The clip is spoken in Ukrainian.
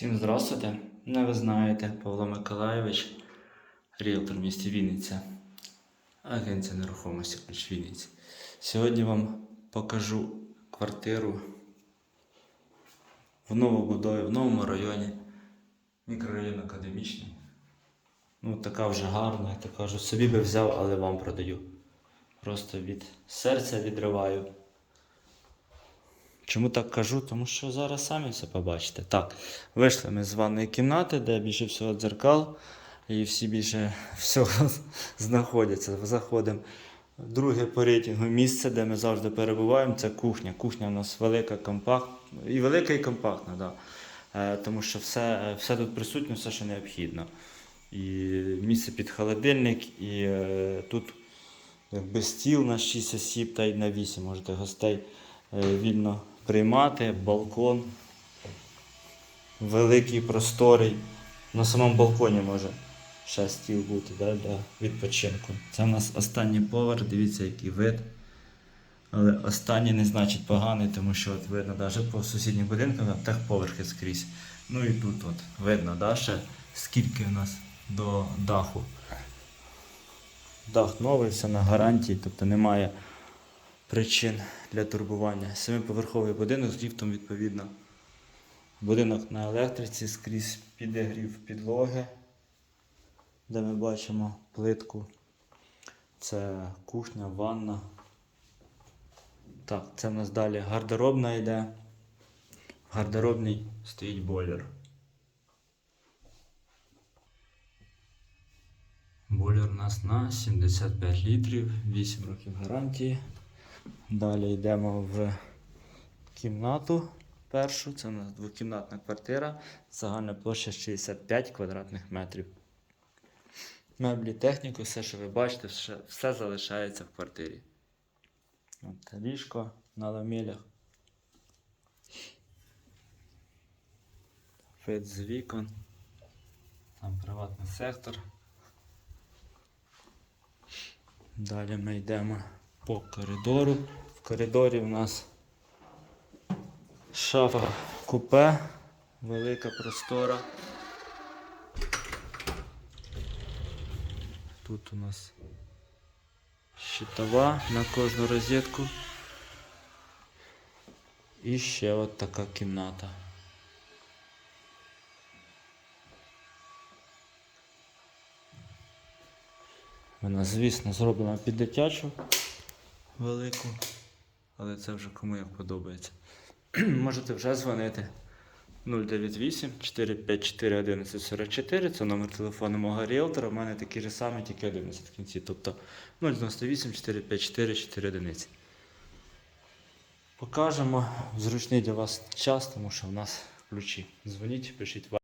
Всім здравствуйте. Не ви знаєте, Павло Миколайович, ріелтор в місті Вінниця, агенція нерухомості ключ Вінниці. Сьогодні вам покажу квартиру в новобудові, в новому районі, мікрорайон Академічний. Ну, така вже гарна, я так кажу, собі би взяв, але вам продаю. Просто від серця відриваю. Чому так кажу? Тому що зараз самі все побачите. Так, вийшли ми з ванної кімнати, де більше всього дзеркал, і всі більше всього знаходяться. Заходимо. Друге по рейтингу місце, де ми завжди перебуваємо, це кухня. Кухня у нас велика, компактна. І велика, і компактна, да. Е, тому що все, все тут присутнє, все, що необхідно. І місце під холодильник, і е, тут якби стіл на 6 осіб та й на 8 можете гостей е, вільно приймати, балкон великий, просторий. На самому балконі може ще стіл бути да, для відпочинку. Це у нас останній поверх, дивіться, який вид. Але останній не значить поганий, тому що от видно навіть по сусідніх будинках там техповерхи скрізь. Ну і тут от видно, да, ще скільки у нас до даху. Дах новий, все на гарантії, тобто немає причин для турбування. Семиповерховий будинок з ліфтом відповідно. Будинок на електриці скрізь підігрів підлоги, де ми бачимо плитку. Це кухня, ванна. Так, це в нас далі гардеробна йде. В гардеробній стоїть бойлер. Бойлер у нас на 75 літрів, 8 років гарантії. Далі йдемо в кімнату першу. Це у нас двокімнатна квартира. Загальна площа 65 квадратних метрів. Меблі, техніку, все, що ви бачите, все, все залишається в квартирі. От, ліжко на ламелях. Вид з вікон. Там приватний сектор. Далі ми йдемо по коридору. В коридорі у нас шафа купе, велика простора. Тут у нас щитова на кожну розетку. І ще от така кімната. Вона, звісно, зроблена під дитячу велику, але це вже кому як подобається. Можете вже дзвонити 098 454 1144. Це номер телефону мого ріелтора. У мене такий же самий, тільки 11 в кінці. Тобто 098 454 4 одиниці. Покажемо зручний для вас час, тому що в нас ключі. Дзвоніть, пишіть.